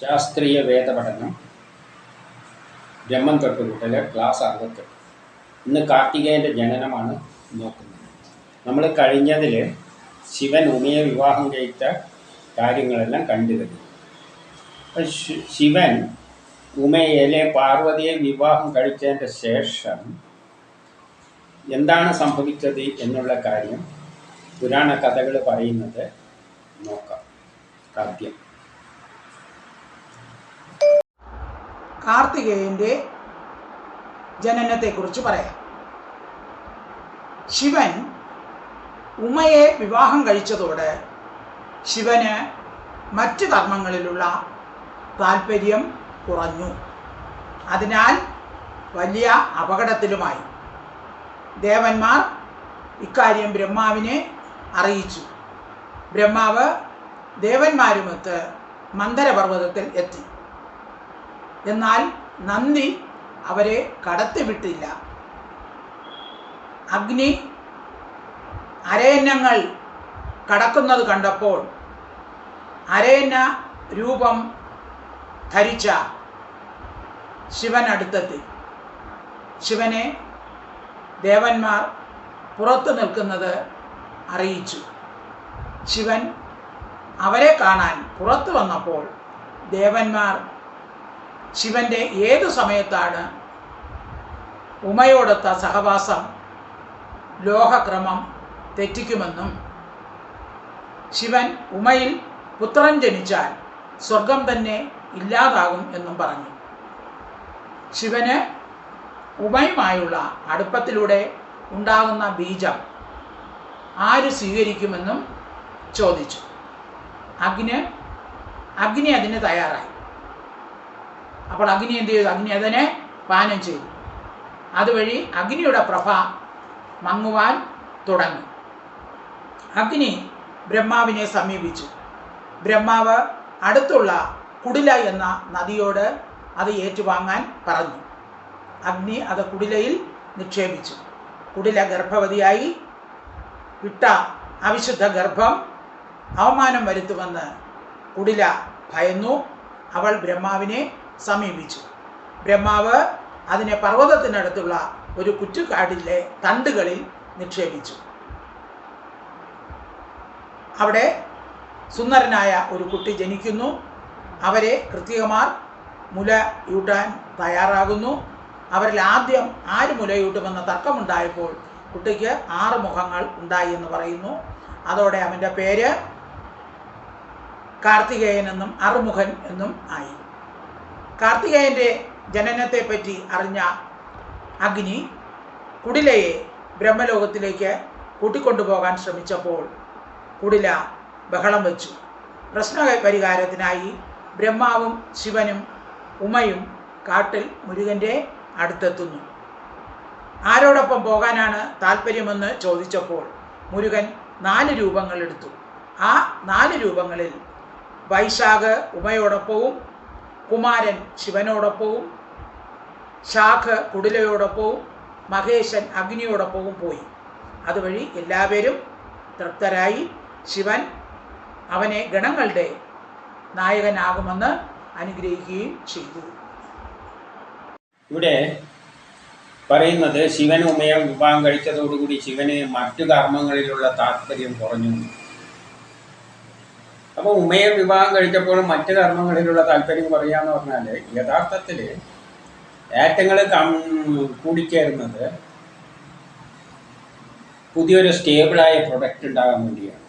ശാസ്ത്രീയ വേദപഠനം. ബ്രഹ്മം തൊട്ടുകൂട്ടൽ ക്ലാസ് അറുപത്തെട്ട്. ഇന്ന് കാർത്തികേയന്റെ ജനനമാണ് നോക്കുന്നത്. നമ്മൾ കഴിഞ്ഞതിൽ ശിവൻ ഉമയെ വിവാഹം കഴിച്ച കാര്യങ്ങളെല്ലാം കണ്ടു അപ്പോൾ ശിവൻ ഉമയിലെ പാർവതിയെ വിവാഹം കഴിച്ചതിന്റെ ശേഷം എന്താണ് സംഭവിച്ചത് എന്നുള്ള കാര്യം പുരാണ കഥകൾ പറയുന്നത് നോക്കാം. ആദ്യം കാർത്തികേയന്റെ ജനനത്തെക്കുറിച്ച് പറയാം. ശിവൻ ഉമയെ വിവാഹം കഴിച്ചതോടെ ശിവന് മറ്റ് കർമ്മങ്ങളിലുള്ള താല്പര്യം കുറഞ്ഞു. അതിനാൽ വലിയ അപകടത്തിലുമായി ദേവന്മാർ ഇക്കാര്യം ബ്രഹ്മാവിനെ അറിയിച്ചു. ബ്രഹ്മാവ് ദേവന്മാരുമൊത്ത് മന്ദരപർവതത്തിൽ എത്തി. എന്നാൽ നന്ദി അവരെ കടത്തിവിട്ടില്ല. അഗ്നി അരയന്നങ്ങൾ കടക്കുന്നത് കണ്ടപ്പോൾ അരയന്ന രൂപം ധരിച്ച ശിവൻ അടുത്തെത്തി ശിവനെ ദേവന്മാർ പുറത്തു നിൽക്കുന്നത് അറിയിച്ചു. ശിവൻ അവരെ കാണാൻ പുറത്തു വന്നപ്പോൾ ദേവന്മാർ ശിവന്റെ ഏത് സമയത്താണ് ഉമയോടൊത്ത സഹവാസം ലോഹക്രമം തെറ്റിക്കുമെന്നും ശിവൻ ഉമയിൽ പുത്രൻ ജനിച്ചാൽ സ്വർഗം തന്നെ ഇല്ലാതാകും എന്നും പറഞ്ഞു. ശിവന് ഉമയുമായുള്ള അടുപ്പത്തിലൂടെ ഉണ്ടാകുന്ന ബീജം ആര് സ്വീകരിക്കുമെന്നും ചോദിച്ചു. അഗ്നി അഗ്നി അതിന് തയ്യാറായി. അപ്പോൾ അഗ്നി എന്ത് ചെയ്തു? അഗ്നി അതിനെ പാനം ചെയ്തു. അതുവഴി അഗ്നിയുടെ പ്രഭ മങ്ങുവാൻ തുടങ്ങി. അഗ്നി ബ്രഹ്മാവിനെ സമീപിച്ചു. ബ്രഹ്മാവ് അടുത്തുള്ള കുടില എന്ന നദിയോട് അത് ഏറ്റുവാങ്ങാൻ പറഞ്ഞു. അഗ്നി അത് കുടിലയിൽ നിക്ഷേപിച്ചു. കുടില ഗർഭവതിയായി. വിട്ട അവിശുദ്ധ ഗർഭം അവമാനം വരുത്തുമെന്ന് കുടില ഭയന്നു. അവൾ ബ്രഹ്മാവിനെ സമീപിച്ചു. ബ്രഹ്മാവ് അതിനെ പർവതത്തിനടുത്തുള്ള ഒരു കുറ്റുകാടിലെ തണ്ടുകളിൽ നിക്ഷേപിച്ചു. അവിടെ സുന്ദരനായ ഒരു കുട്ടി ജനിക്കുന്നു. അവരെ കൃത്യമാർ മുലയൂട്ടാൻ തയ്യാറാകുന്നു. അവരിൽ ആദ്യം ആര് മുലയൂട്ടുമെന്ന തർക്കമുണ്ടായപ്പോൾ കുട്ടിക്ക് ആറ് മുഖങ്ങൾ ഉണ്ടായി എന്ന് പറയുന്നു. അതോടെ അവന്റെ പേര് കാർത്തികേയൻ എന്നും അറുമുഖൻ എന്നും ആയി. കാർത്തികേയന്റെ ജനനത്തെപ്പറ്റി അറിഞ്ഞ അഗ്നി കുടിലയെ ബ്രഹ്മലോകത്തിലേക്ക് കൂട്ടിക്കൊണ്ടുപോകാൻ ശ്രമിച്ചപ്പോൾ കുടില ബഹളം വെച്ചു. പ്രശ്ന പരിഹാരത്തിനായി ബ്രഹ്മാവും ശിവനും ഉമയും കാട്ടിൽ മുരുകന്റെ അടുത്തെത്തുന്നു. ആരോടൊപ്പം പോകാനാണ് താല്പര്യമെന്ന് ചോദിച്ചപ്പോൾ മുരുകൻ നാല് രൂപങ്ങൾ എടുത്തു. ആ നാല് രൂപങ്ങളിൽ വൈശാഖ് ഉമയോടൊപ്പവും കുമാരൻ ശിവനോടൊപ്പവും ശാഖ് കുടിലയോടൊപ്പവും മഹേശൻ അഗ്നിയോടൊപ്പവും പോയി. അതുവഴി എല്ലാവരും തൃപ്തരായി. ശിവൻ അവനെ ഗണങ്ങളുടെ നായകനാകുമെന്ന് അനുഗ്രഹിക്കുകയും ചെയ്തു. ഇവിടെ പറയുന്നത് ശിവൻ ഉമയം വിവാഹം കഴിച്ചതോടുകൂടി ശിവന് മറ്റു കർമ്മങ്ങളിലുള്ള താല്പര്യം കുറഞ്ഞു. അപ്പോൾ ഉമയെ വിവാഹം കഴിച്ചപ്പോൾ മറ്റു ധർമ്മങ്ങളിലുള്ള താല്പര്യം പറയാന്ന് പറഞ്ഞാൽ യഥാർത്ഥത്തിൽ ഏറ്റങ്ങൾ കം കൂടിച്ചേരുന്നത് പുതിയൊരു സ്റ്റേബിളായ പ്രൊഡക്റ്റ് ഉണ്ടാകാൻ വേണ്ടിയാണ്.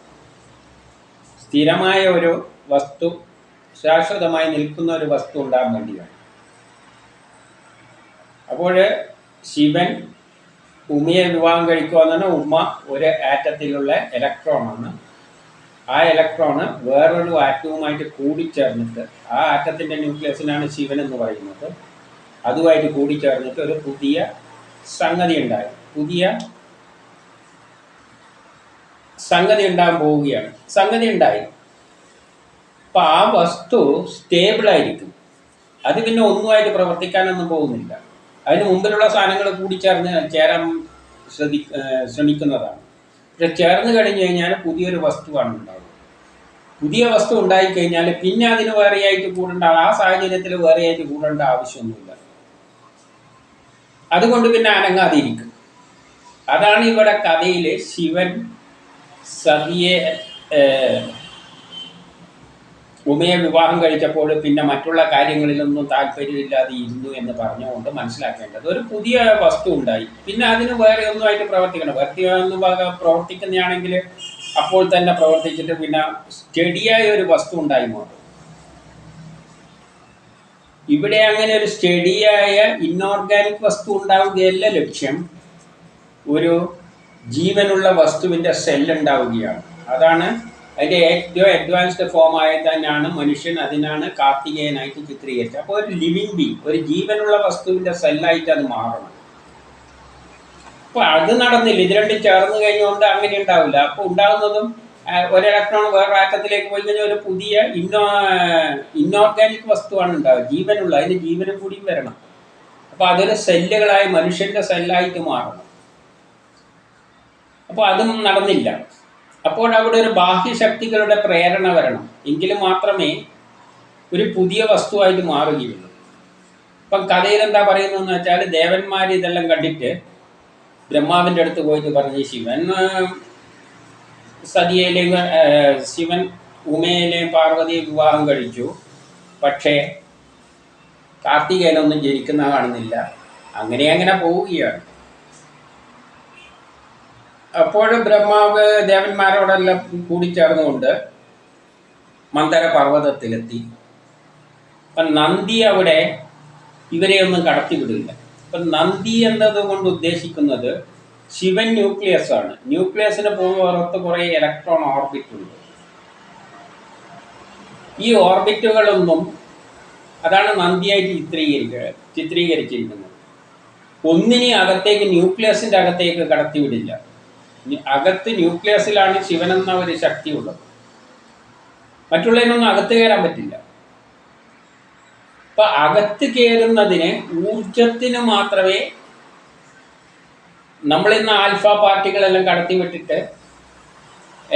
സ്ഥിരമായ ഒരു വസ്തു ശാശ്വതമായി നിൽക്കുന്ന ഒരു വസ്തു ഉണ്ടാകാൻ വേണ്ടിയാണ്. അപ്പോൾ ശിവൻ ഉമയെ വിവാഹം കഴിക്കുക എന്ന് പറഞ്ഞാൽ ഉമ്മ ഒരു ആറ്റത്തിലുള്ള ഇലക്ട്രോണാണ് ആ ഇലക്ട്രോണ് വേറൊരു ആറ്റവുമായിട്ട് കൂടിച്ചേർന്നിട്ട് ആ ആറ്റത്തിന്റെ ന്യൂക്ലിയസിനാണ് ശിവൻ എന്ന് പറയുന്നത്. അതുമായിട്ട് കൂടിച്ചേർന്നിട്ട് ഒരു പുതിയ സംഗതി ഉണ്ടായി. പുതിയ സംഗതി ഉണ്ടാകാൻ പോവുകയാണ്. സംഗതി ഉണ്ടായി. അപ്പം ആ വസ്തു സ്റ്റേബിളായിരിക്കും അത് പിന്നെ ഒന്നുമായിട്ട് പ്രവർത്തിക്കാനൊന്നും പോകുന്നില്ല. അതിന് മുമ്പിലുള്ള സാധനങ്ങൾ കൂടിച്ചേർന്ന് ചേരാൻ ശ്രദ്ധി ശ്രമിക്കുന്നതാണ്. പക്ഷെ ചേർന്ന് കഴിഞ്ഞ് കഴിഞ്ഞാൽ പുതിയൊരു വസ്തുവാണ് ഉണ്ടാവുക. പുതിയ വസ്തു ഉണ്ടായിക്കഴിഞ്ഞാൽ പിന്നെ അതിന് വേറെയായിട്ട് കൂടേണ്ട ആ സാഹചര്യത്തിൽ വേറെയായിട്ട് കൂടേണ്ട ആവശ്യമൊന്നുമില്ല. അതുകൊണ്ട് പിന്നെ അനങ്ങാതിരിക്കും. അതാണ് ഇവിടെ കഥയിൽ ശിവൻ സതിയെ ഉമയെ വിവാഹം കഴിച്ചപ്പോൾ പിന്നെ മറ്റുള്ള കാര്യങ്ങളിലൊന്നും താല്പര്യമില്ലാതെ ഇരുന്നു എന്ന് പറഞ്ഞുകൊണ്ട് മനസ്സിലാക്കേണ്ടത് ഒരു പുതിയ വസ്തു ഉണ്ടായി. പിന്നെ അതിന് വേറെ ഒന്നുമായിട്ട് പ്രവർത്തിക്കണം. വെറുതെ ഒന്നും പ്രവർത്തിക്കുന്നതാണെങ്കിൽ അപ്പോൾ തന്നെ പ്രവർത്തിച്ചിട്ട് പിന്നെ സ്റ്റഡിയായ ഒരു വസ്തു ഉണ്ടായി മാറും. ഇവിടെ അങ്ങനെ ഒരു സ്റ്റഡിയായ ഇന്നോർഗാനിക് വസ്തു ഉണ്ടാവുകയല്ല ലക്ഷ്യം. ഒരു ജീവനുള്ള വസ്തുവിന്റെ സെല്ലുണ്ടാവുകയാണ് അതാണ് അതിന്റെ ഏറ്റവും അഡ്വാൻസ്ഡ് ഫോം ആയി തന്നെയാണ് മനുഷ്യൻ അതിനാണ് കാർത്തികേയനായിട്ട് ചിത്രീകരിച്ചത്. അപ്പോൾ ഒരു ലിവിങ് ബീങ് ഒരു ജീവനുള്ള വസ്തുവിന്റെ സെല്ലായിട്ട് അത് മാറണം. അപ്പോൾ അത് നടന്നില്ല. ഇത് രണ്ടും ചേർന്ന് കഴിഞ്ഞുകൊണ്ട് അങ്ങനെ ഉണ്ടാവില്ല. അപ്പോൾ ഉണ്ടാകുന്നതും ഒരു ഇലക്ട്രോൺ വേറെ ആറ്റത്തിലേക്ക് പോയി കഴിഞ്ഞാൽ ഒരു പുതിയ ഇന്നോ ഇന്നോർഗാനിക് വസ്തുവാണ് ഉണ്ടാവുക. ജീവനുള്ള അതിന് ജീവനും കൂടിയും വരണം. അപ്പോൾ അതൊരു സെല്ലുകളായി മനുഷ്യന്റെ സെല്ലായിട്ട് മാറണം. അപ്പോൾ അതും നടന്നില്ല. അപ്പോൾ അവിടെ ഒരു ബാഹ്യശക്തികളുടെ പ്രേരണ വരണം. എങ്കിൽ മാത്രമേ ഒരു പുതിയ വസ്തുവായിട്ട് മാറുകയുള്ളൂ. ഇപ്പം കഥയിൽ എന്താ പറയുന്നതെന്ന് വെച്ചാൽ ദേവന്മാർ ഇതെല്ലാം കണ്ടിട്ട് ബ്രഹ്മാവിന്റെ അടുത്ത് പോയിട്ട് പറഞ്ഞ് ശിവൻ സതിയയിലെ ശിവൻ ഉമയിലെയും പാർവതിയെ വിവാഹം കഴിച്ചു. പക്ഷേ കാർത്തികയിലൊന്നും ജനിക്കുന്ന കാണുന്നില്ല. അങ്ങനെ അങ്ങനെ പോവുകയാണ്. അപ്പോൾ ബ്രഹ്മാവ് ദേവന്മാരോടെല്ലാം കൂടിച്ചേർന്നുകൊണ്ട് മന്ദര പർവതത്തിലെത്തി അപ്പം നന്ദി അവിടെ ഇവരെയൊന്നും കടത്തിവിടില്ല. അപ്പം നന്ദി എന്നത് കൊണ്ട് ഉദ്ദേശിക്കുന്നത് ശിവൻ ന്യൂക്ലിയസ് ആണ്. ന്യൂക്ലിയസിന് പുറത്ത് കുറേ ഇലക്ട്രോൺ ഓർബിറ്റ് ഉണ്ട്. ഈ ഓർബിറ്റുകളൊന്നും അതാണ് നന്ദിയായിട്ട് ചിത്രീകരിക്കുക ചിത്രീകരിച്ചിരിക്കുന്നത്. ഒന്നിനെ അകത്തേക്ക് ന്യൂക്ലിയസിന്റെ അകത്തേക്ക് കടത്തിവിടില്ല. അകത്ത് ന്യൂക്ലിയസിലാണ് ശിവനെന്ന ഒരു ശക്തി ഉള്ളത് മറ്റുള്ളതിനൊന്നും അകത്ത് കയറാൻ പറ്റില്ല. അപ്പൊ അകത്ത് കയറുന്നതിന് ഊർജത്തിന് മാത്രമേ നമ്മളിന്ന് ആൽഫ പാർട്ടികളെല്ലാം കടത്തിവിട്ടിട്ട്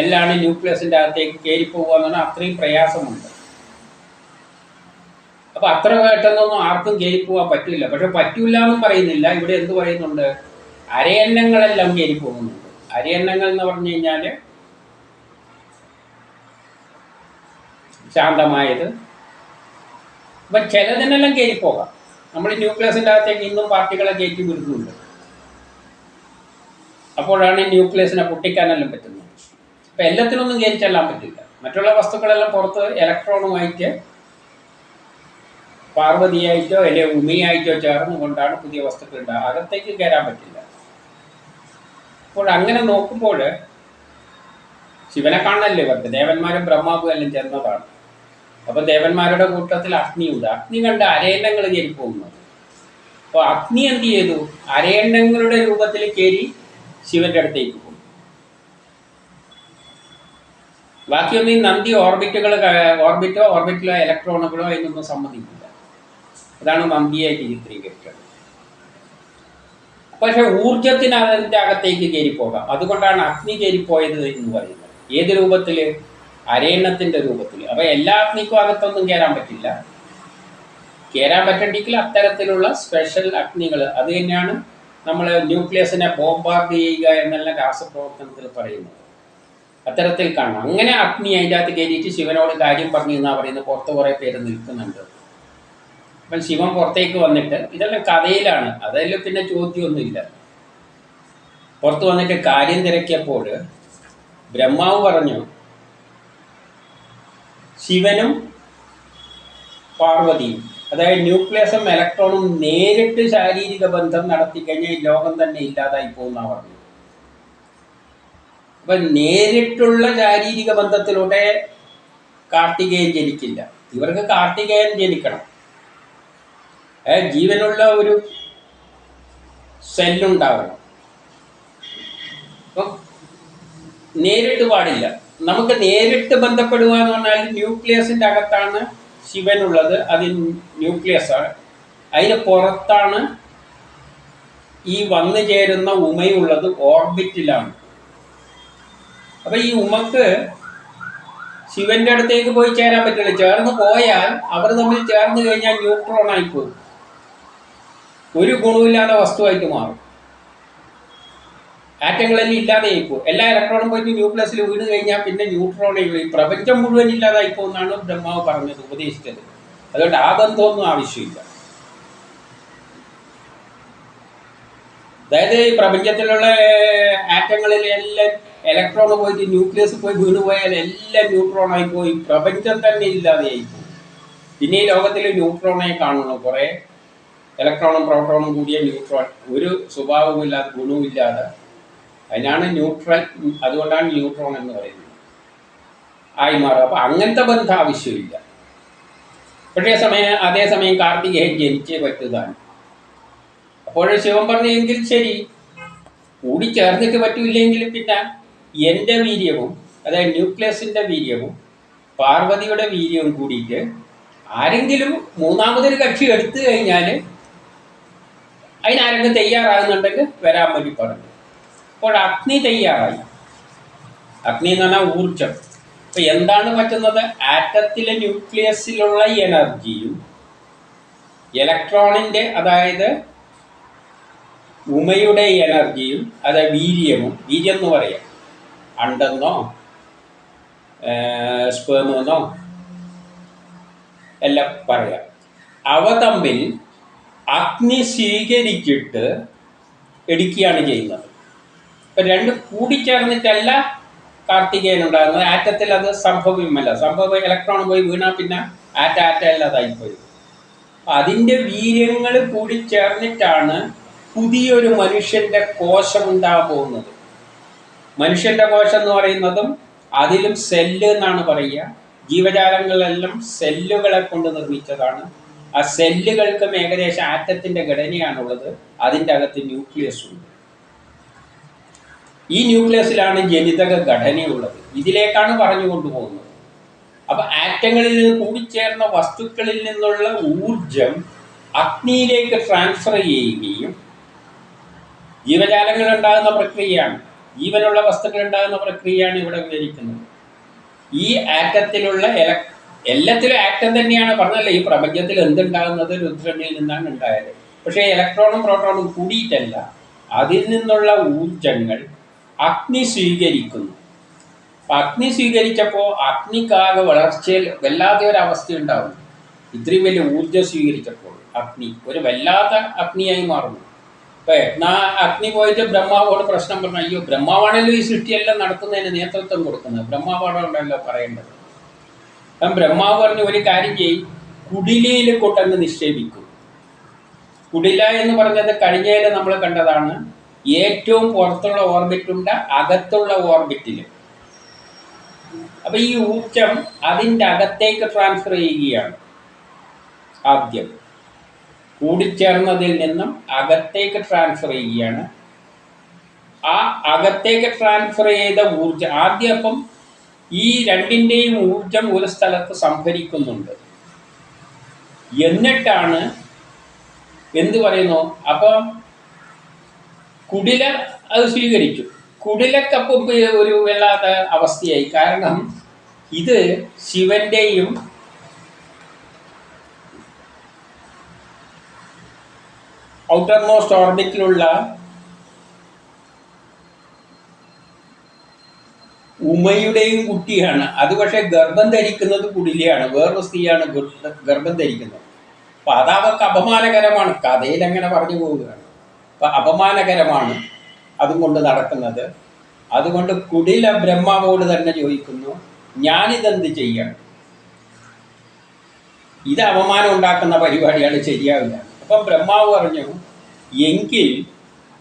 എല്ലാം ന്യൂക്ലിയസിന്റെ അകത്തേക്ക് കയറി പോകുക എന്ന് പറഞ്ഞാൽ അത്രയും പ്രയാസമുണ്ട്. അപ്പൊ അത്ര പെട്ടെന്നൊന്നും ആർക്കും കയറി പോകാൻ പറ്റില്ല പക്ഷെ പറ്റില്ല എന്നും പറയുന്നില്ല. ഇവിടെ എന്ത് പറയുന്നുണ്ട്? അരയന്നങ്ങളെല്ലാം കയറി പോകുന്നുണ്ട്. അരയന്നങ്ങൾ എന്ന് പറഞ്ഞു കഴിഞ്ഞാൽ ശാന്തമായത് അപ്പൊ ചിലതിനെല്ലാം കയറി പോകാം. നമ്മൾ ന്യൂക്ലിയസിന്റെ അകത്തേക്ക് ഇന്നും പാർട്ടികളെ കയറ്റി വിടുന്നുണ്ട്. അപ്പോഴാണ് ന്യൂക്ലിയസിനെ പൊട്ടിക്കാനെല്ലാം പറ്റുന്നത്. അപ്പൊ എല്ലാത്തിനൊന്നും കയറി ചെല്ലാൻ പറ്റില്ല. മറ്റുള്ള വസ്തുക്കളെല്ലാം പുറത്ത് ഇലക്ട്രോണുമായിട്ട് പാർവതിയായിട്ടോ അല്ലെങ്കിൽ ഉമിയായിട്ടോ ചേർന്ന് കൊണ്ടാണ് പുതിയ വസ്തുക്കൾ ഉണ്ടാകുക അകത്തേക്ക് കയറാൻ പറ്റില്ല. അപ്പോൾ അങ്ങനെ നോക്കുമ്പോൾ ശിവനെ കാണല്ലേ ഇവർക്ക് ദേവന്മാരും ബ്രഹ്മാവും എല്ലാം ചേർന്നതാണ്. അപ്പൊ ദേവന്മാരുടെ കൂട്ടത്തിൽ അഗ്നിയുണ്ട് അഗ്നി കണ്ട് അരയണ്ണങ്ങൾ കയറി പോകുന്നത് അപ്പോൾ അഗ്നി എന്ത് ചെയ്തു? അരയണ്ണങ്ങളുടെ രൂപത്തിൽ കയറി ശിവന്റെ അടുത്തേക്ക് പോകും ബാക്കിയൊന്നും നന്ദി ഓർബിറ്റുകൾ ഓർബിറ്റോ ഓർബിറ്റിലോ ഇലക്ട്രോണുകളോ എന്നൊന്നും സമ്മതിക്കില്ല. അതാണ് നന്ദിയായിട്ട് ചിത്രീകരിച്ചത് പക്ഷെ ഊർജത്തിന് അതിന്റെ അകത്തേക്ക് കയറിപ്പോകാം അതുകൊണ്ടാണ് അഗ്നി കയറിപ്പോയത് എന്ന് പറയുന്നത്. ഏത് രൂപത്തിൽ അരയണ്ണത്തിന്റെ രൂപത്തിൽ. അപ്പൊ എല്ലാ അഗ്നിക്കും അകത്തൊന്നും കയറാൻ പറ്റില്ല. കയറാൻ പറ്റണ്ടെങ്കിൽ അത്തരത്തിലുള്ള സ്പെഷ്യൽ അഗ്നികൾ അത് തന്നെയാണ് നമ്മൾ ന്യൂക്ലിയസിനെ ബോംബാർഡ് ചെയ്യുക എന്നുള്ള രാസപ്രവർത്തനത്തിൽ പറയുന്നത്. അത്തരത്തിൽ കാണണം. അങ്ങനെ അഗ്നി അതിന്റെ അകത്ത് കയറിയിട്ട് ശിവനോട് കാര്യം പറഞ്ഞു എന്നാണ് പറയുന്നത് പുറത്ത് കുറേ പേര് നിൽക്കുന്നുണ്ട്. അപ്പം ശിവൻ പുറത്തേക്ക് വന്നിട്ട് ഇതെല്ലാം കഥയിലാണ്. അതെല്ലാം പിന്നെ ചോദ്യമൊന്നുമില്ല. പുറത്ത് വന്നിട്ട് കാര്യം തിരക്കിയപ്പോൾ ബ്രഹ്മാവ് പറഞ്ഞു ശിവനും പാർവതിയും. അതായത് ന്യൂക്ലിയസും ഇലക്ട്രോണും നേരിട്ട് ശാരീരിക ബന്ധം നടത്തി കഴിഞ്ഞാൽ ഈ ലോകം തന്നെ ഇല്ലാതായി പോകുന്ന പറഞ്ഞു അപ്പൊ നേരിട്ടുള്ള ശാരീരിക ബന്ധത്തിലൂടെ കാർത്തികേയൻ ജനിക്കില്ല. ഇവർക്ക് കാർത്തികേയൻ ജനിക്കണം. ജീവനുള്ള ഒരു സെല്ലുണ്ടാവണം. നേരിട്ട് പാടില്ല. നമുക്ക് നേരിട്ട് ബന്ധപ്പെടുക എന്ന് പറഞ്ഞാൽ ന്യൂക്ലിയസിന്റെ അകത്താണ് ശിവനുള്ളത് അത് ന്യൂക്ലിയസ് ആണ്. അതിന് പുറത്താണ് ഈ വന്നു ചേരുന്ന ഉമയുള്ളത് ഓർബിറ്റിലാണ്. അപ്പൊ ഈ ഉമക്ക് ശിവന്റെ അടുത്തേക്ക് പോയി ചേരാൻ പറ്റില്ല. ചേർന്ന് പോയാൽ അവർ തമ്മിൽ ചേർന്ന് കഴിഞ്ഞാൽ ന്യൂട്രോൺ ആയിപ്പോകും. പോകും ഒരു ഗുണമില്ലാത്ത വസ്തുവായിട്ട് മാറും. ആറ്റങ്ങളെല്ലാം ഇല്ലാതെയായി പോകും എല്ലാ ഇലക്ട്രോണും പോയിട്ട് ന്യൂക്ലിയസിൽ വീണ് കഴിഞ്ഞാൽ പിന്നെ ന്യൂട്രോണുകൾ ഈ പ്രപഞ്ചം മുഴുവൻ ഇല്ലാതായി പോകുമെന്നാണ് ബ്രഹ്മാവ് പറഞ്ഞത് ഉപദേശിച്ചത്. അതുകൊണ്ട് ആ ബന്ധമൊന്നും ആവശ്യമില്ല. അതായത് ഈ പ്രപഞ്ചത്തിലുള്ള ആറ്റങ്ങളിൽ എല്ലാം ഇലക്ട്രോൺ പോയിട്ട് ന്യൂക്ലിയസ് പോയി വീണ് പോയാൽ എല്ലാം ന്യൂട്രോണായി പോയി പ്രപഞ്ചം തന്നെ ഇല്ലാതെയായി പോകും പിന്നെ ഈ ലോകത്തിൽ ന്യൂട്രോണെ കാണുന്നു കുറേ. ഇലക്ട്രോണും പ്രോട്ടോണും കൂടിയ ന്യൂട്രോൺ ഒരു സ്വഭാവമില്ലാതെ ഗുണവുമില്ലാതെ അതിനാണ് ന്യൂട്രൽ അതുകൊണ്ടാണ് ന്യൂട്രോൺ എന്ന് പറയുന്നത്. ആയി മാറും. അപ്പോൾ അങ്ങനത്തെ ബന്ധം ആവശ്യമില്ല. പക്ഷേ സമയം അതേസമയം കാർത്തികേയൻ ജനിച്ചേ പറ്റുന്നതാണ് അപ്പോൾ ശിവൻ പറഞ്ഞെങ്കിൽ ശരി. കൂടി ചേർന്നിട്ട് പറ്റൂല്ലെങ്കിൽ പിന്നെ എന്റെ വീര്യവും അതായത് ന്യൂക്ലിയസിന്റെ വീര്യവും പാർവതിയുടെ വീര്യവും കൂടിയിട്ട് ആരെങ്കിലും മൂന്നാമതൊരു കക്ഷി എടുത്തു കഴിഞ്ഞാൽ അതിനാരെങ്കിലും തയ്യാറാകുന്നുണ്ടെങ്കിൽ വരാൻ വേണ്ടി പറഞ്ഞു അപ്പോൾ അഗ്നി തയ്യാറായി. അഗ്നി എന്ന് പറഞ്ഞാൽ ഊർജം അപ്പൊ എന്താണ് പറ്റുന്നത്? ആറ്റത്തിലെ ന്യൂക്ലിയസിലുള്ള എനർജിയും ഇലക്ട്രോണിന്റെ അതായത് ഉമയുടെ എനർജിയും അതായത് വീര്യവും വീര്യം എന്ന് പറയാം. അണ്ടെന്നോ സ്പേമെന്നോ എല്ലാം പറയാം. അവ തമ്മിൽ അഗ്നി സ്വീകരിച്ചിട്ട് എടുക്കുകയാണ് ചെയ്യുന്നത്. ഇപ്പൊ രണ്ട് കൂടിച്ചേർന്നിട്ടല്ല കാർത്തികേയൻ ഉണ്ടാകുന്നത് ആറ്റത്തിൽ അത് സംഭവമല്ല സംഭവ ഇലക്ട്രോൺ പോയി വീണാൽ പിന്നെ ആറ്റ ആറ്റ അല്ലാതായിപ്പോയി അതിന്റെ വീര്യങ്ങൾ കൂടിച്ചേർന്നിട്ടാണ് പുതിയൊരു മനുഷ്യന്റെ കോശം ഉണ്ടാകാൻ പോകുന്നത്. മനുഷ്യന്റെ കോശം എന്ന് പറയുന്നതും അതിലും സെല്ല് എന്നാണ് പറയുക. ജീവജാലങ്ങളെല്ലാം സെല്ലുകളെ കൊണ്ട് നിർമ്മിച്ചതാണ്. ആ സെല്ലുകൾക്കും ഏകദേശം ആറ്റത്തിന്റെ ഘടനയാണുള്ളത്. അതിന്റെ അകത്ത് ന്യൂക്ലിയസ് ഉണ്ട് ഈ ന്യൂക്ലിയസിലാണ് ജനിതക ഘടനയുള്ളത്. ഇതിലേക്കാണ് പറഞ്ഞു കൊണ്ടുപോകുന്നത് അപ്പൊ ആറ്റങ്ങളിൽ നിന്ന് കൂടിച്ചേർന്ന വസ്തുക്കളിൽ നിന്നുള്ള ഊർജം അഗ്നിയിലേക്ക് ട്രാൻസ്ഫർ ചെയ്യുകയും ജീവജാലങ്ങൾ ഉണ്ടാകുന്ന പ്രക്രിയയാണ്. ജീവനുള്ള വസ്തുക്കൾ ഉണ്ടാകുന്ന പ്രക്രിയയാണ് ഇവിടെ വിവരിക്കുന്നത്. ഈ ആറ്റത്തിലുള്ള എല എല്ലാത്തിലും ആറ്റം തന്നെയാണ്. പറഞ്ഞല്ലോ ഈ പ്രപഞ്ചത്തിൽ എന്തുണ്ടാകുന്നത്? രുദ്രനിൽ നിന്നാണ് ഉണ്ടായത്. പക്ഷേ ഇലക്ട്രോണും പ്രോട്ടോണും കൂടിയിട്ടല്ല. അതിൽ നിന്നുള്ള ഊർജങ്ങൾ അഗ്നി സ്വീകരിക്കുന്നു. അഗ്നി സ്വീകരിച്ചപ്പോൾ അഗ്നിക്കാകെ വളർച്ചയിൽ വല്ലാതെ ഒരു അവസ്ഥ ഉണ്ടാവും. ഇത്രയും വലിയ ഊർജം സ്വീകരിച്ചപ്പോൾ അഗ്നി ഒരു വല്ലാത്ത അഗ്നിയായി മാറുന്നു. അപ്പൊ എന്നാ അഗ്നി പോയിട്ട് ബ്രഹ്മാവോട് പ്രശ്നം പറഞ്ഞു അയ്യോ ബ്രഹ്മാവാണല്ലോ ഈ സൃഷ്ടിയെല്ലാം നടത്തുന്നതിന് നേതൃത്വം കൊടുക്കുന്നത്. ബ്രഹ്മാവാണല്ലോ പറയേണ്ടത്. അപ്പം ബ്രഹ്മാവ് പറഞ്ഞു ഒരു കാര്യം ചെയ്യും കുടിലയിൽ കൊണ്ടങ്ങ് നിക്ഷേപിക്കും. കുടില എന്ന് പറഞ്ഞത് കഴിഞ്ഞയിൽ നമ്മൾ കണ്ടതാണ് ഏറ്റവും പുറത്തുള്ള ഓർബിറ്റുണ്ട് അകത്തുള്ള ഓർബിറ്റിലും. അപ്പൊ ഈ ഊർജം അതിന്റെ അകത്തേക്ക് ട്രാൻസ്ഫർ ചെയ്യുകയാണ് ആദ്യം. കൂടിച്ചേർന്നതിൽ നിന്നും അകത്തേക്ക് ട്രാൻസ്ഫർ ചെയ്യുകയാണ്. ആ അകത്തേക്ക് ട്രാൻസ്ഫർ ചെയ്ത ഊർജം ആദ്യം അപ്പം ഈ രണ്ടിന്റെയും ഊർജം ഒരു സ്ഥലത്ത് സംഭരിക്കുന്നുണ്ട്. എന്നിട്ടാണ് എന്ത് പറയുന്നു? അപ്പം കുടില അത് സ്വീകരിച്ചു കുടിലക്കപ്പം ഒരു വല്ലാത്ത അവസ്ഥയായി. കാരണം ഇത് ശിവന്റെയും ഔട്ടർ മോസ്റ്റ് ഓർബിറ്റിലുള്ള ഉമയുടെയും കുട്ടിയാണ്. അത് പക്ഷെ ഗർഭം ധരിക്കുന്നത് കുടിലയാണ്. വേറൊരു സ്ത്രീയാണ് ഗർഭം ധരിക്കുന്നത്. അപ്പൊ അത് അപമാനകരമാണ്. കഥയിൽ അങ്ങനെ പറഞ്ഞു പോവുകയാണ്. അപമാനകരമാണ് അതുകൊണ്ട് നടക്കുന്നത്. അതുകൊണ്ട് കുടില ബ്രഹ്മാവോട് തന്നെ ചോദിക്കുന്നു ഞാനിതെന്ത് ചെയ്യണം? ഇത് അപമാനം ഉണ്ടാക്കുന്ന പരിപാടിയാണ് ശരിയാവില്ല. അപ്പം ബ്രഹ്മാവ് പറഞ്ഞു എങ്കിൽ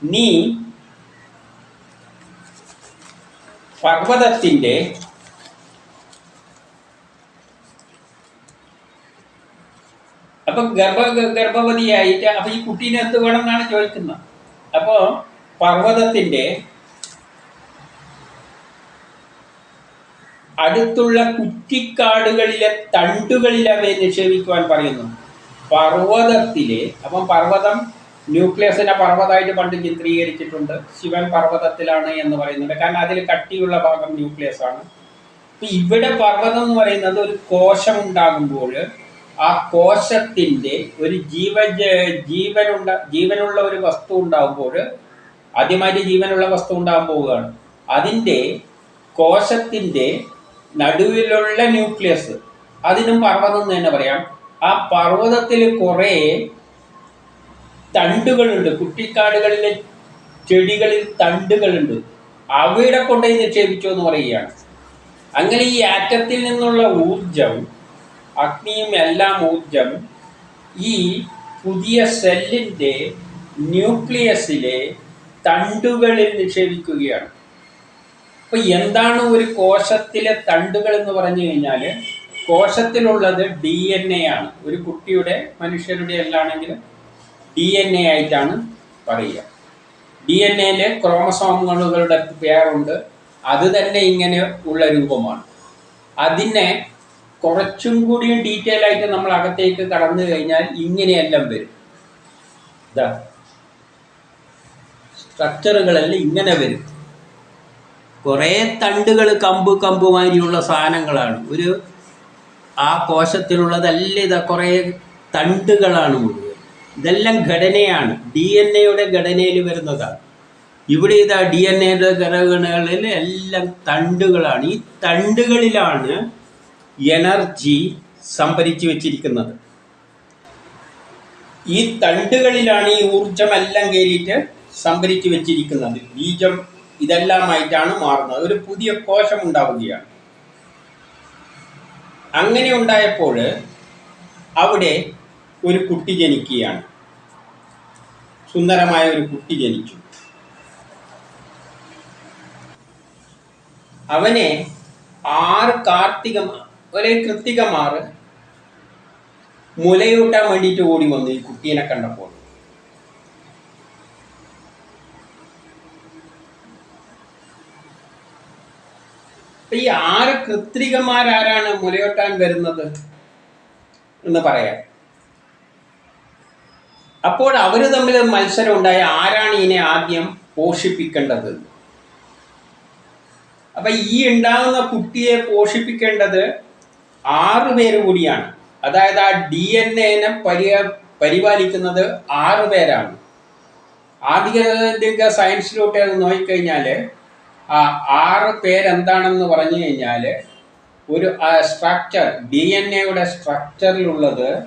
നീ പർവതത്തിന്റെ അപ്പൊ ഗർഭ ഗർഭവതിയായിട്ട് അപ്പൊ ഈ കുട്ടീനെ എന്ത് വേണം എന്നാണ് ചോദിക്കുന്നത്? അപ്പോ പർവതത്തിന്റെ അടുത്തുള്ള കുറ്റിക്കാടുകളിലെ തണ്ടുകളിൽ അവയെ നിക്ഷേപിക്കുവാൻ പറയുന്നു. പർവതത്തിലെ അപ്പം പർവതം ന്യൂക്ലിയസിനെ പർവതമായിട്ട് പണ്ട് ചിത്രീകരിച്ചിട്ടുണ്ട്. ശിവൻ പർവതത്തിലാണ് എന്ന് പറയുന്നുണ്ട്. കാരണം അതിൽ കട്ടിയുള്ള ഭാഗം ന്യൂക്ലിയസ് ആണ്. ഇവിടെ പർവതം എന്ന് പറയുന്നത് ഒരു കോശം ഉണ്ടാകുമ്പോൾ ആ കോശത്തിന്റെ ഒരു ജീവ ജീവനുണ്ട ജീവനുള്ള ഒരു വസ്തു ഉണ്ടാകുമ്പോൾ ആദ്യമായിട്ട് ജീവനുള്ള വസ്തു ഉണ്ടാകാൻ പോവുകയാണ്. അതിന്റെ കോശത്തിന്റെ നടുവിലുള്ള ന്യൂക്ലിയസ് അതിനും പർവതം എന്ന് തന്നെ പറയാം. ആ പർവതത്തിൽ കുറേ തണ്ടുകളുണ്ട്. കുട്ടിക്കാടുകളിലെ ചെടികളിൽ തണ്ടുകളുണ്ട്. അവയുടെ കൊണ്ടുപോയി നിക്ഷേപിച്ചു എന്ന് പറയുകയാണ്. അങ്ങനെ ഈ ആറ്റത്തിൽ നിന്നുള്ള ഊർജം അഗ്നിയും എല്ലാം ഊർജം ഈ പുതിയ സെല്ലിന്റെ ന്യൂക്ലിയസിലെ തണ്ടുകളിൽ നിക്ഷേപിക്കുകയാണ്. അപ്പൊ എന്താണ് ഒരു കോശത്തിലെ തണ്ടുകൾ എന്ന് പറഞ്ഞു കഴിഞ്ഞാൽ കോശത്തിലുള്ളത് ഡി എൻ എ ആണ്. ഒരു കുട്ടിയുടെ മനുഷ്യരുടെ എല്ലാണെങ്കിലും ഡി എൻ എ ആയിട്ടാണ് പറയുക. ഡി എൻ എയിൽ ക്രോമസോമുകളുടെ പേരുണ്ട്. അത് തന്നെ ഇങ്ങനെ ഉള്ള രൂപമാണ്. അതിനെ കുറച്ചും കൂടിയും ഡീറ്റെയിൽ ആയിട്ട് നമ്മൾ അകത്തേക്ക് കടന്നു കഴിഞ്ഞാൽ ഇങ്ങനെയെല്ലാം വരും. ഇതാ. സ്ട്രക്ചറുകളെല്ലാം ഇങ്ങനെ വരും. കുറേ തണ്ടുകൾ കമ്പ് കമ്പുമാരിയുള്ള സാധനങ്ങളാണ്. ഒരു ആ കോശത്തിലുള്ളതല്ല ഇതാ കുറേ തണ്ടുകളാണ് മുഴുവൻ. ഇതെല്ലാം ഘടനയാണ്. ഡി എൻ എയുടെ ഘടനയിൽ വരുന്നതാണ് ഇവിടെ ഇതാ ഡി എൻ എയുടെ ഘടകങ്ങളിൽ എല്ലാം തണ്ടുകളാണ്. ഈ തണ്ടുകളിലാണ് എനർജി സംഭരിച്ചു വെച്ചിരിക്കുന്നത്. ഈ തണ്ടുകളിലാണ് ഈ ഊർജമെല്ലാം കയറിയിട്ട് സംഭരിച്ചു വെച്ചിരിക്കുന്നത്. ബീജം ഇതെല്ലാമായിട്ടാണ് മാറുന്നത്. ഒരു പുതിയ കോശം ഉണ്ടാവുകയാണ്. അങ്ങനെ ഉണ്ടായപ്പോൾ അവിടെ ഒരു കുട്ടി ജനിക്കുകയാണ്. സുന്ദരമായ ഒരു കുട്ടി ജനിച്ചു. അവനെ ആറ് കാർത്തിക ഒരേ കൃത്തികമാർ മുലയൂട്ടാൻ വേണ്ടിയിട്ട് ഓടി വന്നു ഈ കുട്ടീനെ കണ്ടപ്പോൾ. ഈ ആറ് കൃത്രികന്മാരാരാണ് മുലയൂട്ടാൻ വരുന്നത് എന്ന് പറയാം. അപ്പോൾ അവർ തമ്മിൽ മത്സരം ഉണ്ടായ ആരാണ് ഇതിനെ ആദ്യം പോഷിപ്പിക്കേണ്ടത്? അപ്പൊ ഈ ഉണ്ടാകുന്ന കുട്ടിയെ പോഷിപ്പിക്കേണ്ടത് ആറ് പേര് കൂടിയാണ്. അതായത് ആ ഡി എൻ എനെ പരി പരിപാലിക്കുന്നത് ആറ് പേരാണ്. ആധികാരിക സയൻസിലോട്ട് അത് നോക്കിക്കഴിഞ്ഞാൽ ആ ആറ് പേരെന്താണെന്ന് പറഞ്ഞു കഴിഞ്ഞാൽ ഒരു സ്ട്രക്ചർ ഡി എൻ എയുടെ സ്ട്രക്ചറിലുള്ളത്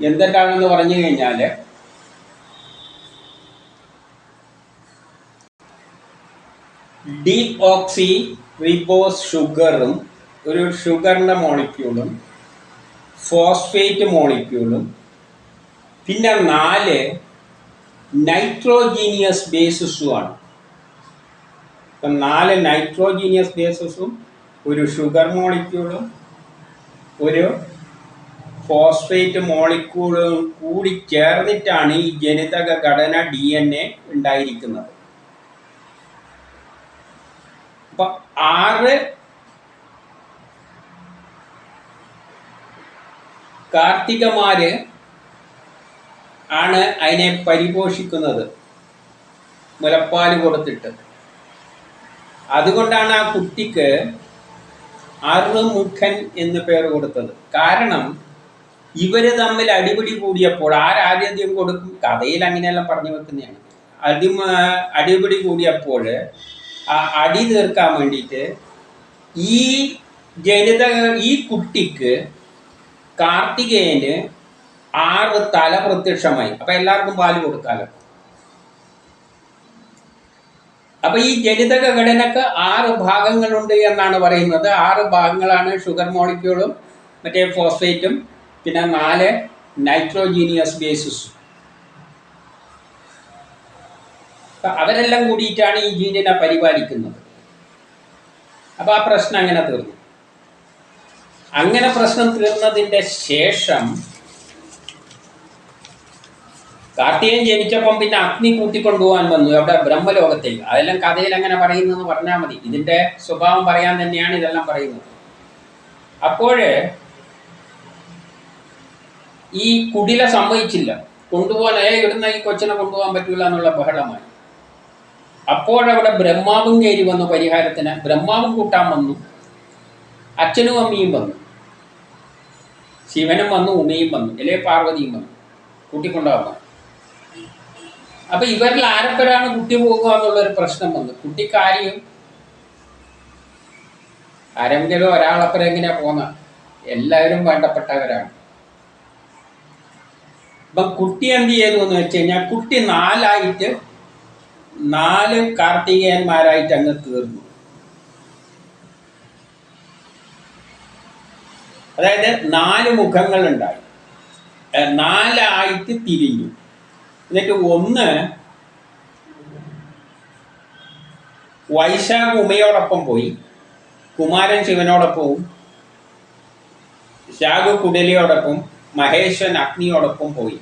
എന്തെല്ലാണെന്ന് പറഞ്ഞു കഴിഞ്ഞാൽ ഡി ഓക്സി റിബോസ് ഷുഗറും ഒരു ഷുഗറിന്റെ മോളിക്യൂളും ഫോസ്ഫേറ്റ് മോളിക്യൂളും പിന്നെ നാല് നൈട്രോജീനിയസ് ബേസിസുമാണ്. ഇപ്പം നാല് നൈട്രോജീനിയസ് ബേസിസും ഒരു ഷുഗർ മോളിക്യൂളും ഒരു ഫോസ്ഫേറ്റ് മോളിക്യൂളും കൂടി ചേർന്നിട്ടാണ് ഈ ജനിതക ഘടന ഡി എൻ എ ഉണ്ടായിരിക്കുന്നത്. അപ്പം ആറ് കാർത്തികമാര് ആണ് അതിനെ പരിപോഷിക്കുന്നത്. മുലപ്പാൽ കൊടുത്തിട്ട്. അതുകൊണ്ടാണ് ആ കുട്ടിക്ക് അറുമുഖൻ എന്ന് പേര് കൊടുത്തത്. കാരണം ഇവർ തമ്മിൽ അടിപിടി കൂടിയപ്പോൾ ആരാദ്യം കൊടുക്കും? കഥയിൽ അങ്ങനെയെല്ലാം പറഞ്ഞു വെക്കുന്നതാണ്. അടി അടിപിടി കൂടിയപ്പോൾ ആ അടി തീർക്കാൻ വേണ്ടിയിട്ട് ഈ ജനിത ഈ കുട്ടിക്ക് കാർത്തികേയന് ആറ് തല പ്രത്യക്ഷമായി. അപ്പൊ എല്ലാവർക്കും പാൽ കൊടുക്കാലോ? അപ്പൊ ഈ ജനിതക ഘടനക്ക് ആറ് ഭാഗങ്ങളുണ്ട് എന്നാണ് പറയുന്നത്. ആറ് ഭാഗങ്ങളാണ് ഷുഗർ മോളിക്യൂളും മറ്റേ ഫോസ്ഫേറ്റും പിന്നെ നാല് നൈട്രോജീനിയസ് ബേസിസ് അവരെല്ലാം കൂടിയിട്ടാണ് ഈ ജീനിനെ പരിപാലിക്കുന്നത്. അപ്പൊ ആ പ്രശ്നം അങ്ങനെ തീർന്നു. അങ്ങനെ പ്രശ്നം തീർന്നതിന്റെ ശേഷം കാർത്തികൻ ജനിച്ചപ്പം പിന്നെ അഗ്നി കൂട്ടിക്കൊണ്ടുപോകാൻ വന്നു. അവിടെ ബ്രഹ്മലോകത്തിൽ. അതെല്ലാം കഥയിൽ അങ്ങനെ പറയുന്നെന്ന് പറഞ്ഞാൽ മതി. ഇതിന്റെ സ്വഭാവം പറയാൻ തന്നെയാണ് ഇതെല്ലാം പറയുന്നത്. അപ്പോഴ് ഈ കുടില സമ്മതിച്ചില്ല കൊണ്ടുപോകാൻ ഏ ഇടുന്ന ഈ കൊച്ചിനെ കൊണ്ടുപോകാൻ പറ്റില്ല എന്നുള്ള ബഹളമായി. അപ്പോഴവിടെ ബ്രഹ്മാവും കയറി വന്നു പരിഹാരത്തിന്. ബ്രഹ്മാവും കൂട്ടാൻ വന്നു. അച്ഛനും അമ്മയും വന്നു. ശിവനും വന്നു ഉമയും വന്നു. അല്ലെ പാർവതിയും വന്നു. കൂട്ടിക്കൊണ്ടുവന്നു അപ്പൊ ഇവരിൽ ആരപ്പരാണ് കുട്ടി പോകുക എന്നുള്ളൊരു പ്രശ്നം വന്നു. കുട്ടിക്കാര്യം ആരെങ്കിലും ഒരാളപ്പുറം എങ്ങനെയാ പോന്ന എല്ലാവരും വേണ്ടപ്പെട്ടവരാണ്. അപ്പം കുട്ടി എന്ത് ചെയ്തു എന്ന് വെച്ച് കഴിഞ്ഞാൽ കുട്ടി നാലായിട്ട് നാല് കാർത്തികേയന്മാരായിട്ട് അങ്ങ് തീർന്നു. അതായത് നാല് മുഖങ്ങൾ ഉണ്ടായി. നാലായിട്ട് തിരിഞ്ഞു. എന്നിട്ട് ഒന്ന് വൈശാഖ് ഉമയോടൊപ്പം പോയി. കുമാരൻ ശിവനോടൊപ്പവും ശാഖു കുടലിയോടൊപ്പം മഹേശ്വൻ അഗ്നിയോടൊപ്പം പോയി.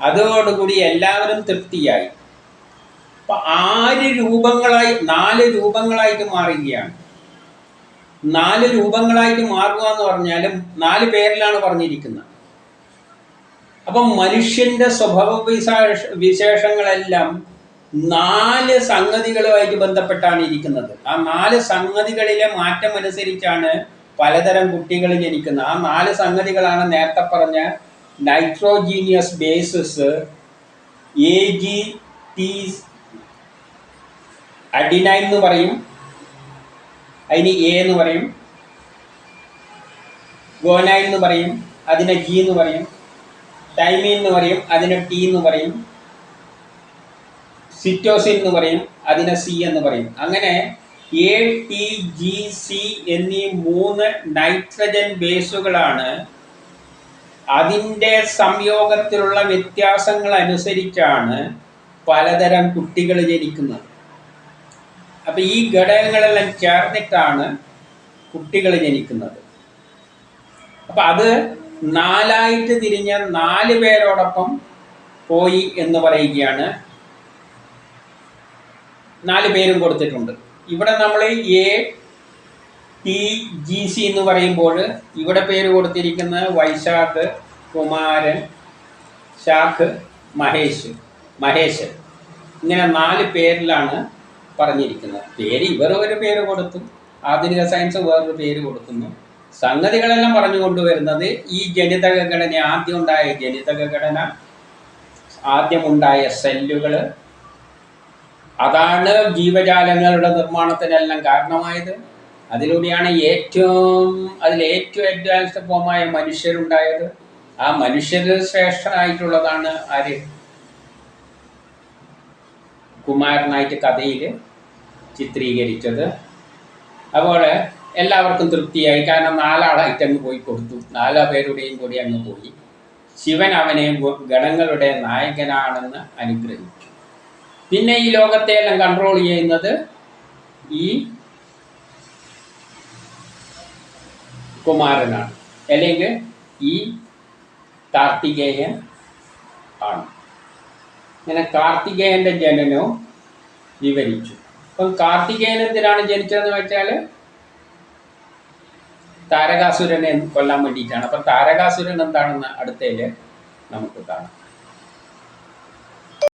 അതോടുകൂടി എല്ലാവരും തൃപ്തിയായി. അപ്പൊ ആറ് രൂപങ്ങളായി നാല് രൂപങ്ങളായിട്ട് മാറുകയാണ്. നാല് രൂപങ്ങളായിട്ട് മാറുക എന്ന് പറഞ്ഞാലും നാല് പേരിലാണ് പറഞ്ഞിരിക്കുന്നത്. അപ്പം മനുഷ്യന്റെ സ്വഭാവ വിശേഷ വിശേഷങ്ങളെല്ലാം നാല് സംഗതികളുമായിട്ട് ബന്ധപ്പെട്ടാണ് ഇരിക്കുന്നത്. ആ നാല് സംഗതികളിലെ മാറ്റം അനുസരിച്ചാണ് പലതരം കുട്ടികൾ ജനിക്കുന്നത്. ആ നാല് സംഗതികളാണ് നേരത്തെ പറഞ്ഞ nitrogenous bases A G T adenine എന്ന് പറയും. അതിന് എ എന്ന് പറയും. ഗോനായി എന്ന് പറയും. അതിനെ ജി എന്ന് പറയും. ടൈമി എന്ന് പറയും. അതിനെ ടി എന്ന് പറയും. സിറ്റോസിൻ എന്ന് പറയും. അതിനെ സി എന്ന് പറയും. അങ്ങനെ എ ടി ജി സി എന്നീ മൂന്ന് നൈട്രജൻ ബേസുകളാണ് അതിന്റെ സംയോഗത്തിലുള്ള വ്യത്യാസങ്ങൾ അനുസരിച്ചാണ് പലതരം കുട്ടികൾ ജനിക്കുന്നത്. അപ്പൊ ഈ ഘടകങ്ങളെല്ലാം ചേർന്നിട്ടാണ് കുട്ടികൾ ജനിക്കുന്നത്. അപ്പൊ അത് നാലായിട്ട് തിരിഞ്ഞ നാല് പേരോടൊപ്പം പോയി എന്ന് പറയുകയാണ്. നാല് പേരും കൊടുത്തിട്ടുണ്ട്. ഇവിടെ നമ്മൾ എ ടി ജി സി എന്ന് പറയുമ്പോൾ ഇവിടെ പേര് കൊടുത്തിരിക്കുന്ന വൈശാഖ് കുമാരൻ ശാഖ് മഹേഷ് മഹേഷ് ഇങ്ങനെ നാല് പേരിലാണ് പറഞ്ഞിരിക്കുന്നത്. പേര് ഇവർ ഒരു പേര് കൊടുത്തു. ആധുനിക സയൻസ് വേറൊരു പേര് കൊടുക്കുന്നു. സംഗതികളെല്ലാം പറഞ്ഞു കൊണ്ടുവരുന്നത് ഈ ജനിതക ഘടന ആദ്യം ഉണ്ടായ ജനിതക ഘടന ആദ്യമുണ്ടായ സെല്ലുകൾ അതാണ് ജീവജാലങ്ങളുടെ നിർമ്മാണത്തിനെല്ലാം കാരണമായത്. അതിലൂടെയാണ് ഏറ്റവും അതിൽ ഏറ്റവും അഡ്വാൻസ്ഡ് ഫോമായ മനുഷ്യരുണ്ടായത്. ആ മനുഷ്യർ ശ്രേഷ്ഠനായിട്ടുള്ളതാണ് ആര്? കുമാരനായിട്ട് കഥയിൽ ചിത്രീകരിച്ചത്. അപ്പോൾ എല്ലാവർക്കും തൃപ്തിയായി. കാരണം നാലാളായിട്ട് അങ്ങ് പോയി കൊടുത്തു. നാലാ പേരുടെയും കൂടി അങ്ങ് പോയി. ശിവൻ അവനെ ഗണങ്ങളുടെ നായകനാണെന്ന് അനുഗ്രഹിച്ചു. പിന്നെ ഈ ലോകത്തെ എല്ലാം കൺട്രോൾ ചെയ്യുന്നത് ഈ കുമാരനാണ്. അല്ലെങ്കിൽ ഈ കാർത്തികേയൻ ആണ്. ഇങ്ങനെ കാർത്തികേയന്റെ ജനനവും വിവരിച്ചു. അപ്പം കാർത്തികേയൻ എന്തിനാണ് ജനിച്ചതെന്ന് വെച്ചാൽ താരകാസുരനെ കൊല്ലാൻ വേണ്ടിയിട്ടാണ്. അപ്പം താരകാസുരൻ എന്താണെന്ന് അടുത്തതിൽ നമുക്ക് കാണാം.